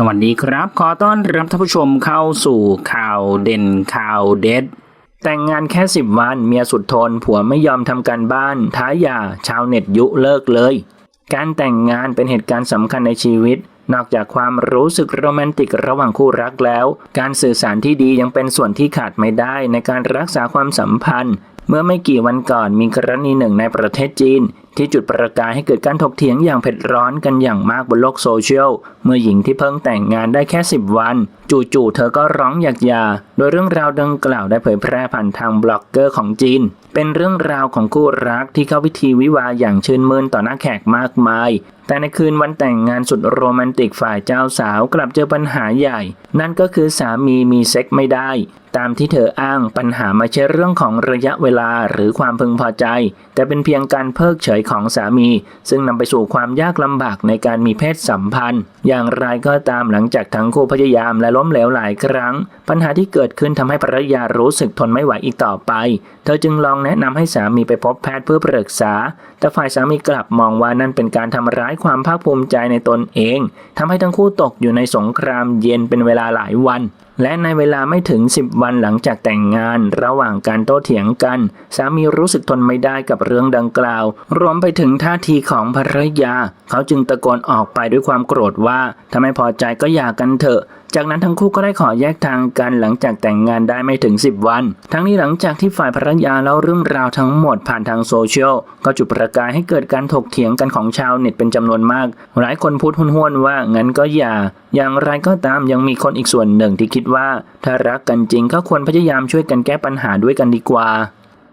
สวัสดีครับ ขอต้อนรับท่านผู้ชมเข้าสู่ข่าวเด่นข่าวเด็ด แต่งงานแค่ 10 วันเมียสุดทน ผัวไม่ยอมทำการบ้าน ท้าหย่าชาวเน็ตยุเลิกเลย การแต่งงานเป็นเหตุการณ์สำคัญในชีวิต นอกจากความรู้สึกโรแมนติกระหว่างคู่รักแล้ว การสื่อสารที่ดียังเป็นส่วนที่ขาดไม่ได้ในการรักษาความสัมพันธ์ เมื่อไม่กี่วันก่อนมีกรณีหนึ่งในประเทศจีน ที่จุดประกายให้เกิดการถกเถียงอย่างเผ็ดร้อนกันอย่างมากบนโลกโซเชียล เมื่อหญิงที่เพิ่งแต่งงานได้แค่ 10 วัน จู่ๆเธอก็ร้องอยากหย่า โดยเรื่องราวดังกล่าวได้เผยแพร่ผ่านทางบล็อกเกอร์ของจีน เป็นเรื่องราวของคู่รักที่เข้าพิธีวิวาห์อย่างชื่นมื่นต่อหน้าแขกมากมาย แต่ในคืนวันแต่งงานสุดโรแมนติกฝ่ายเจ้าสาวกลับเจอปัญหาใหญ่ นั่นก็คือสามีมีเซ็กไม่ได้ ตามที่เธออ้างปัญหาไม่ใช่เรื่องของระยะเวลาหรือความพึงพอใจ แต่เป็นเพียงการเพิกเฉยของสามี ซึ่งนำไปสู่ความยากลำบากในการมีเพศสัมพันธ์ อย่างไรก็ตามหลังจากทั้งคู่พยายามและล้มเหลวหลายครั้ง ปัญหาที่เกิดขึ้นทำให้ภรรยารู้สึกทนไม่ไหวอีกต่อไป เธอจึงลองแนะนำให้สามีไปพบแพทย์เพื่อปรึกษา แต่ฝ่ายสามีกลับมองว่านั่นเป็นการทำร้ายความภาคภูมิใจในตนเองทำให้ทั้งคู่ตกอยู่ในสงครามเย็นเป็นเวลาหลายวันและในเวลาไม่ถึง 10 วันหลังจากแต่งงาน ระหว่างการโต้เถียงกัน สามีรู้สึกทนไม่ได้กับเรื่องดังกล่าว รวมไปถึงท่าทีของภรรยา เขาจึงตะโกนออกไปด้วยความโกรธว่าถ้าไม่พอใจก็หย่ากันเถอะจากนั้นทั้งคู่ก็ได้ขอแยกทางกันหลังจากแต่งงานได้ไม่ถึง 10 วัน ทั้งนี้หลังจากที่ฝ่ายภรรยาเล่าเรื่องราวทั้งหมดผ่านทางโซเชียลก็จุดประกายให้เกิดการถกเถียงกันของชาวเน็ตเป็นจำนวนมาก หลายคนพูดห้วนๆว่างั้นก็อย่า อย่างไรก็ตามยังมีคนอีกส่วนหนึ่งที่คิดว่า ถ้ารักกันจริงก็ควรพยายามช่วยกันแก้ปัญหาด้วยกันดีกว่า